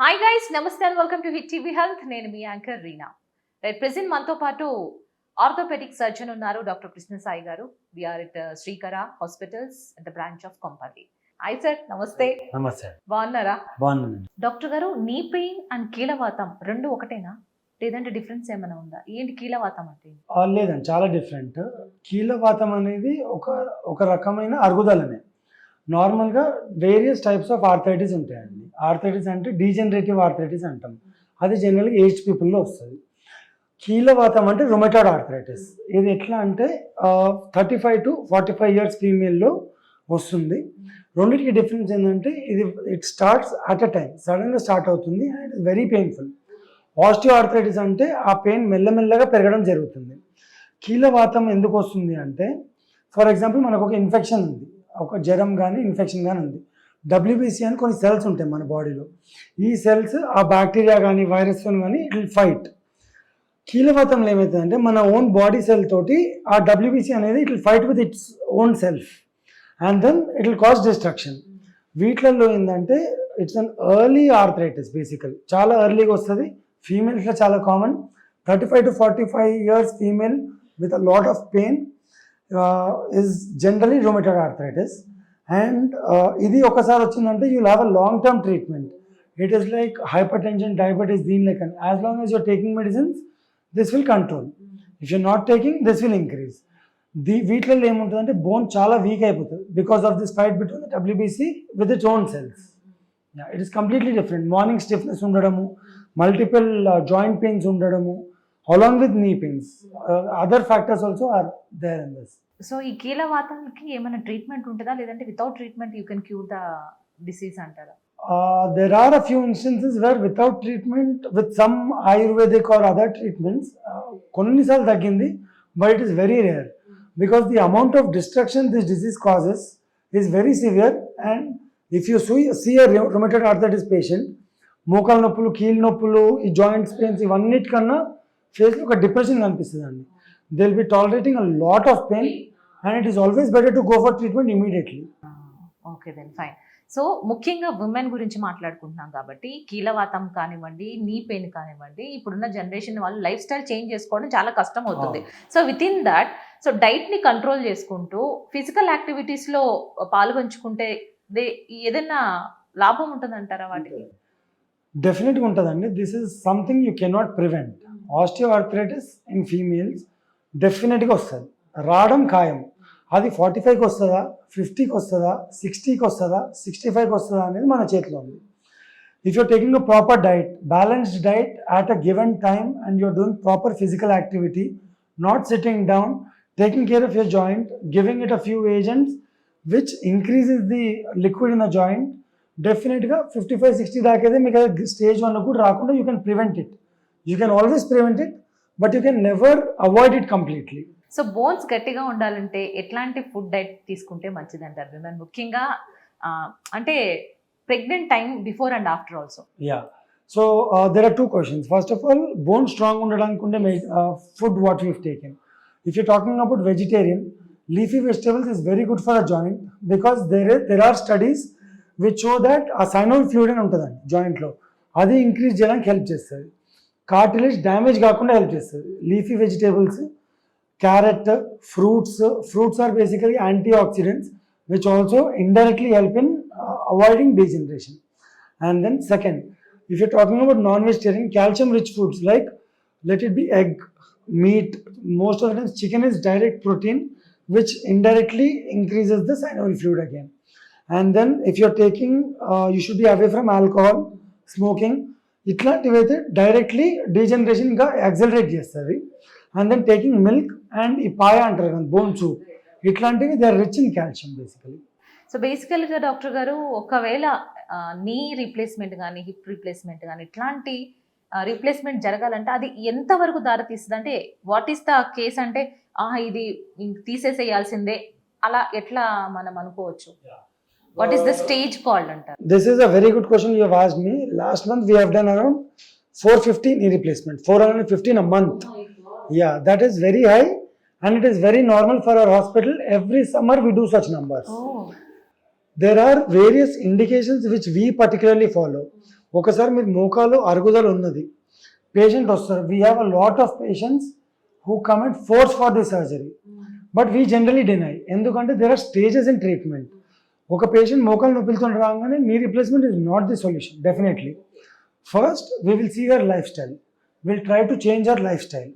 Hi guys నమస్తే and welcome to hit TV health నేను మీ యాంకర్ రీనా. రైట్ ప్రెసెంట్ మనతో పాటు ఆర్థోపెడిక్ సర్జన్ ఉన్నారు డాక్టర్ కృష్ణ సాయి గారు. We are it Srikara hospitals at the branch of Kompally hi sir నమస్తే. నమస్తే. బాగున్నారా? బాగున్నానండి. Doctor garu knee pain and కీలవాతం రెండు ఒకటేనా? లేదంటే డిఫరెన్స్ ఏమైనా ఉందా? ఏంటి కీలవాతం అంటే? లేదండి చాలా డిఫరెంట్ కీలవాతం అనేది ఒక ఒక రకమైన అరుగుదలనే. నార్మల్గా వేరియస్ టైప్స్ ఆఫ్ ఆర్థరైటిస్ ఉంటాయండి. ఆర్థరైటిస్ అంటే డీజనరేటివ్ ఆర్థరైటిస్ అంటాం. అది జనరల్గా ఏజ్ పీపుల్లో వస్తుంది. కీలవాతం అంటే రొమెటాడ్ ఆర్థరైటిస్ ఇది ఎట్లా అంటే thirty five to forty five years ఫీమేల్లో వస్తుంది. రెండింటికి డిఫరెన్స్ ఏంటంటే ఇది it starts at a time సడన్గా స్టార్ట్ అవుతుంది and very painful osteo arthritis అంటే ఆ పెయిన్ మెల్లమెల్లగా పెరగడం జరుగుతుంది. కీలవాతం ఎందుకు వస్తుంది అంటే ఫర్ ఎగ్జాంపుల్ మనకు ఒక ఇన్ఫెక్షన్ ఉంది. ఒక జ్వరం కానీ ఇన్ఫెక్షన్ కానీ ఉంది. డబ్ల్యూబీసీ అని కొన్ని సెల్స్ ఉంటాయి మన బాడీలో ఈ సెల్స్ ఆ బ్యాక్టీరియా కానీ వైరస్ కానీ ఇట్ విల్ ఫైట్ కీలవతంలో ఏమవుతుందంటే మన ఓన్ బాడీ సెల్ తోటి ఆ డబ్ల్యూబీసీ అనేది it will fight with its own self and then it will cause destruction వీటిలలో ఏంటంటే it's an early arthritis basically చాలా ఎర్లీగా వస్తుంది. ఫీమేల్స్లో చాలా common thirty five to forty five years female with a lot of pain is generally rheumatoid arthritis and ఇది ఒకసారి వచ్చిందంటే you have a long term treatment it is like hypertension diabetes దీని లెక్క. As long as you're taking medicines this will control if you're not taking this will increase the వీటిలో ఏముంటుందంటే bone చాలా weak అయిపోతుంది because of this fight between WBC with its own cells it is completely different morning stiffness ఉండడము multiple joint pains ఉండడము along with knee pains other factors also are there in this so ఈ కీలవాతానికి ఏమైనా treatment ఉంటుందా? లేదంటే without treatment you can cure the disease అంటారా? There are a few instances where without treatment with some ayurvedic or other treatments uh, కొన్నిసార్లు తగ్గింది but it is very rare because the amount of destruction this disease causes is very severe and if you so see a rheumatoid arthritis patient మోకాల నొప్పులు కీళ్ళ నొప్పులు ఈ joints pains ఇవన్నిటికన్నా ఫేస్లో ఒక డిప్రెషన్ కనిపిస్తుంది అండి they will be tolerating a lot of pain and it is always better to go for treatment immediately okay then fine so ముఖ్యంగా ఉమెన్ గురించి మాట్లాడుకుంటున్నాం కాబట్టి కీలవాతం కానివ్వండి నీ పెయిన్ కానివ్వండి ఇప్పుడున్న జనరేషన్ వాళ్ళు లైఫ్ స్టైల్ చేంజ్ చేసుకోవడం చాలా కష్టం అవుతుంది. So within that so డైట్ని కంట్రోల్ చేసుకుంటూ ఫిజికల్ యాక్టివిటీస్లో పాల్గొంచుకుంటే దే- ఏదైనా లాభం ఉంటుందంటారా వాటికి? డెఫినెట్గా ఉంటుందండి. This is something you cannot prevent osteo arthritis in females డెఫినెట్గా వస్తుంది. రావడం ఖాయం అది ఫార్టీ ఫైవ్కి వస్తుందా? ఫిఫ్టీకి వస్తుందా? సిక్స్టీకి వస్తుందా? సిక్స్టీ ఫైవ్కి వస్తుందా అనేది మన చేతిలో ఉంది. If you're taking a proper diet balanced diet at a given time and you're doing proper physical activity not sitting down taking care of your joint giving it a few agents which increases the liquid in the joint డెఫినెట్గా fifty five sixty దాకా అయితే మీకు stage one కూడా రాకుండా you can prevent it you can always prevent it but you can never avoid it completely so bones గట్టిగా ఉండాలంటే ఎట్లాంటి food diet తీసుకుంటే మంచిది అంటారు విమెన్ ముఖ్యంగా అంటే pregnant time before and after also yeah so there are two questions first of all bone strong ఉండడానికి ఉండే food what you taken if you talking about vegetarian leafy vegetables is very good for a joint because there there are studies which show that a synovial fluid అని ఉంటుందండి జాయింట్లో అది increase చేయడానికి help చేస్తుంది. Cartilage damage కాకుండా help చేస్తుంది. Leafy vegetables carrot fruits fruits are basically antioxidants which also indirectly help in avoiding degeneration and then second if you talking about non vegetarian calcium rich foods like let it be egg meat most of the times chicken is direct protein which indirectly increases the synovial fluid again And then if you're taking, uh, you should be away from alcohol, smoking. ఇట్లాంటివి అయితే directly degeneration ఇంకా accelerate చేస్తుంది and then taking milk and ఈ పాయ అంటారు కదా bone soup ఇట్లాంటివి they are rich in calcium basically so బేసికల్గా doctor గారు ఒకవేళ నీ రీప్లేస్మెంట్ కానీ హిప్ రీప్లేస్మెంట్ కానీ ఇట్లాంటి రీప్లేస్మెంట్ జరగాలంటే అది ఎంతవరకు దారితీస్తుంది అంటే వాట్ ఈస్ ద కేస్ అంటే ఇది తీసేసేయాల్సిందే అలా ఎట్లా మనం అనుకోవచ్చు? What is the stage called అంటారు This is a very good question you have asked me. Last month we have done around 450 knee replacement, 415 a month. Yeah, that is very high and it is very normal for our hospital. Every summer we do such numbers. There are various indications which we particularly follow. ఒకసారి మీరు మోకాలు అరుగుదల ఉన్నది patient వస్తారు we have a lot of patients who come and force for the surgery but we generally deny ఎందుకంటే there are stages in treatment ఒక patient మోకాలు నొప్పులతో రాగానే knee replacement is not the solution definitely first we will see your lifestyle will try to change our lifestyle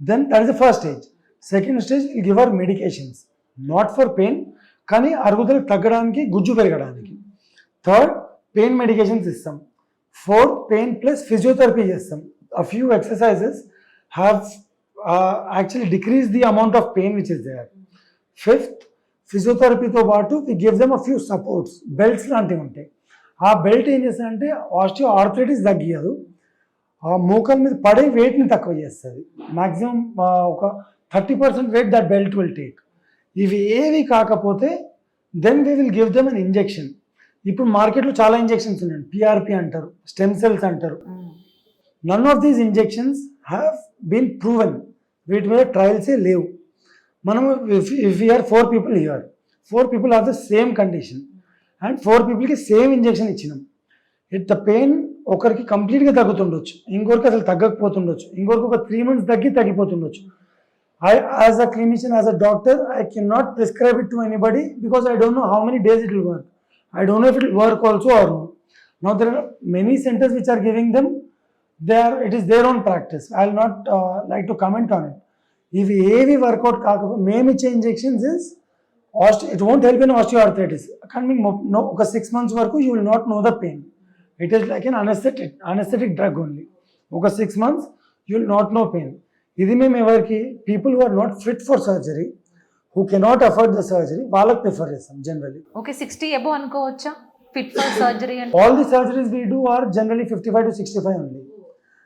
then that is the first stage second stage will give our medications not for pain కానీ అరుగుదల తగ్గడానికి గుజ్జు పెరగడానికి. Third pain medications ఇస్తాం. Fourth pain plus physiotherapy చేస్తాం. A few exercises have actually decrease the amount of pain which is there fifth ఫిజియోథెరపీతో పాటు we give them a few supports belts లాంటివి ఉంటాయి. ఆ బెల్ట్ ఏం చేస్తుందంటే ఆస్టియో ఆర్థరైటిస్ తగ్గియదు. ఆ మోకాల మీద పడే వెయిట్ని తక్కువ చేస్తుంది. మ్యాక్సిమం ఒక thirty percent weight that belt will take ఇవి ఏవి కాకపోతే then we will give them an injection ఇప్పుడు మార్కెట్లో చాలా ఇంజెక్షన్స్ ఉన్నాయి. పిఆర్పి అంటారు స్టెమ్ సెల్స్ అంటారు. None of these injections have been proven వీటి మీద ట్రయల్సే లేవు. మనము if you're four people you're four people are the same condition and four పీపుల్కి సేమ్ ఇంజెక్షన్ ఇచ్చినాం. ఇట్ ద పెయిన్ ఒకరికి కంప్లీట్గా తగ్గుతుండొచ్చు ఇంకొకరికి అసలు తగ్గకపోతుండొచ్చు ఇంకొకరికి ఒక త్రీ మంత్స్ తగ్గి తగ్గిపోతుండొచ్చు. I as a clinician as a doctor I can not prescribe it to anybody because I don't know how many days it will work I don't know if it work also or no no there are many centres which are giving them they are it is their own practice I will not like to comment on it ఇవి ఏవి work out కాకపోతే మేము ఇచ్చే injections is ఆస్ట్ it won't help in osteoarthritis కానీ మీకు నో ఒక six months వరకు you will not know the pain it is like an anaesthetic anaesthetic drug only ఒక six months you will not know pain ఇది మేము ఎవరికి people who are not fit for surgery who cannot afford the surgery వాళ్ళకి prefer చేస్తాం generally okay sixty above అనుకోవచ్చా? Fit for surgery అంటే? All the surgeries we do are generally 55 to 65 only.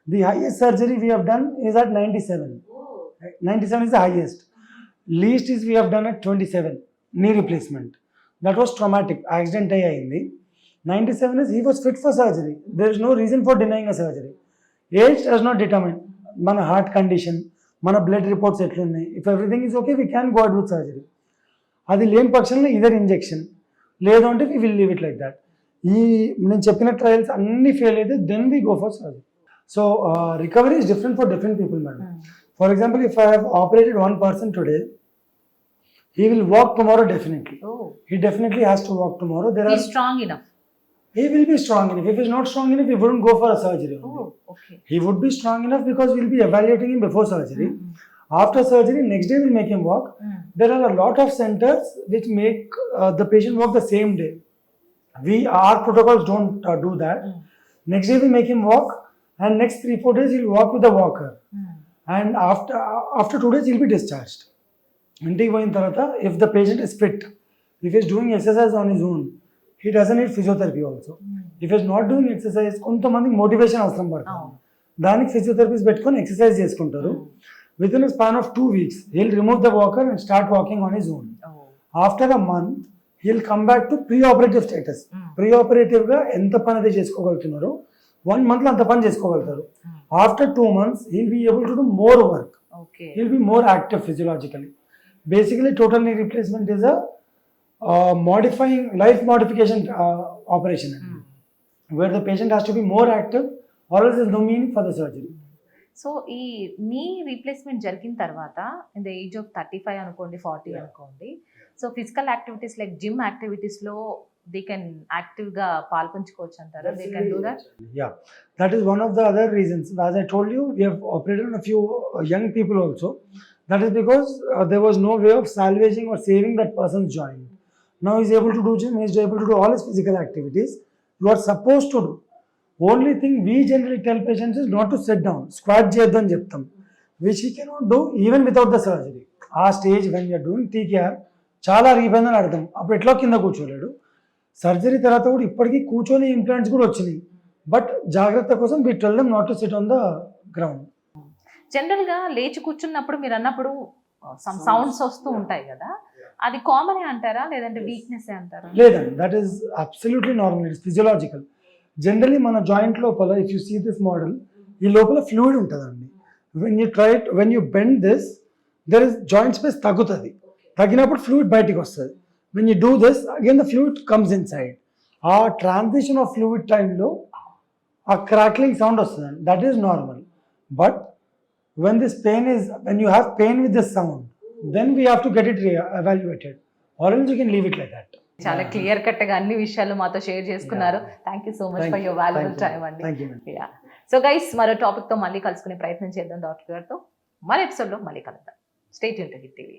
The highest surgery we have done is ninety seven is the least is we have done at twenty seven knee replacement that was traumatic accident అయ్యి అయింది ninety seven is he was fit for surgery there is no reason for denying a surgery age does not determine మన heart condition మన blood reports ఎట్లున్నాయి if everything is okay we can go out with surgery అది లేని పక్షంలో either injection లేదు అంటే we will leave it like that ఈ నేను చెప్పిన ట్రయల్స్ అన్ని ఫెయిల్ అయితే then we go for surgery so recovery is different for different people madam For example, if I have operated one person today, he will walk tomorrow definitely. Oh. He definitely has to walk tomorrow. There He's are, strong enough. He will be strong enough. If he's not strong enough, he wouldn't go for a surgery. Oh, okay. He would be strong enough because we'll be evaluating him before surgery. Mm-hmm. After surgery, next day we'll make him walk. Mm. There are a lot of centers which make uh, the patient walk the same day. We our protocols don't uh, do that. Mm. Next day we make him walk, and next three four days he'll walk with a walker. Mm. And after after two days he'll be discharged. ఇంటికి పోయిన తర్వాత if the patient is fit if is doing exercise on his own he doesn't need physiotherapy also if is not doing exercise కొంతమందికి motivation అవసరం పడుతుంది. దానికి physiotherapies పెట్టుకొని exercise చేసుకుంటారు. Within span of two weeks he'll remove the walker and start walking on his own after a month he'll come back to pre operative status pre ఆపరేటివ్గా ఎంత పని అయితే చేసుకోగలుగుతున్నారో వన్ మంత్లో అంత పని చేసుకోగలుగుతారు. After two months he'll be able to do more work he'll be more active physiologically basically total knee replacement is a modifying life modification operation అండి where the patient has to be more active always is no meaning for the surgery so ఈ మీ replacement జరిగిన తర్వాత in the age of thirty five అనుకోండి forty అనుకోండి so physical activities like gym యాక్టివిటీస్లో they can యాక్టివ్గా పాల్పంచుకోవచ్చు అంటారా they can do that Yeah, that is one of the other reasons. As I told you, we have operated on a few uh, young people also. That is because uh, there was no way of salvaging or saving that person's joint. Now he's able to do gym, he's able to do all his physical activities. You are supposed to do. Only thing we generally tell patients is not to sit down, squat చేయొద్దు అని చెప్తాం which he cannot do even without the surgery ఆ stage when you're doing TKR చాలా రీపోయిందని అర్థం అప్పుడు ఎట్లా కింద కూర్చోలేడు సర్జరీ తర్వాత కూడా ఇప్పటికీ కూర్చొని ఇంప్లాంట్స్ కూడా వచ్చినాయి. బట్ జాగ్రత్త కోసం we tell them not to sit on the ground జనరల్గా లేచి కూర్చున్నప్పుడు మీరు అన్నప్పుడు సమ్ సౌండ్స్ వస్తూ ఉంటాయి కదా. అది కామన్ అంటారా? లేదంటే వీక్నెస్ అంటారా? లేదండి. That is absolutely normal it's physiological generally మన జాయింట్ లోపల if you see this model ఈ లోపల ఫ్లూయిడ్ ఉంటుందండి. When you try when you bend this there is joint space తగ్గుతుంది. తగ్గినప్పుడు ఫ్లూయిడ్ బయటికి వస్తుంది. When you do this again the fluid comes inside ఆ ట్రాన్సిషన్ ఆఫ్ ఫ్లూయిడ్ టైంలో ఆ క్రాక్లింగ్ సౌండ్ వస్తుందండి that is normal but when this pain is when you have pain with this sound then we have to get it evaluated or else you can leave it like that చాలా clear కట్గా అన్ని విషయాలు మాతో share చేసుకున్నారు. Thank you so much for your valuable time అండి. So guys మరో టాపిక్తో మళ్ళీ కలుసుకునే ప్రయత్నం చేద్దాం డాక్టర్ గారితో. మరో ఎపిసోడ్లో మళ్ళీ కలుద్దాం. స్టేట్ యూన్ టీవీ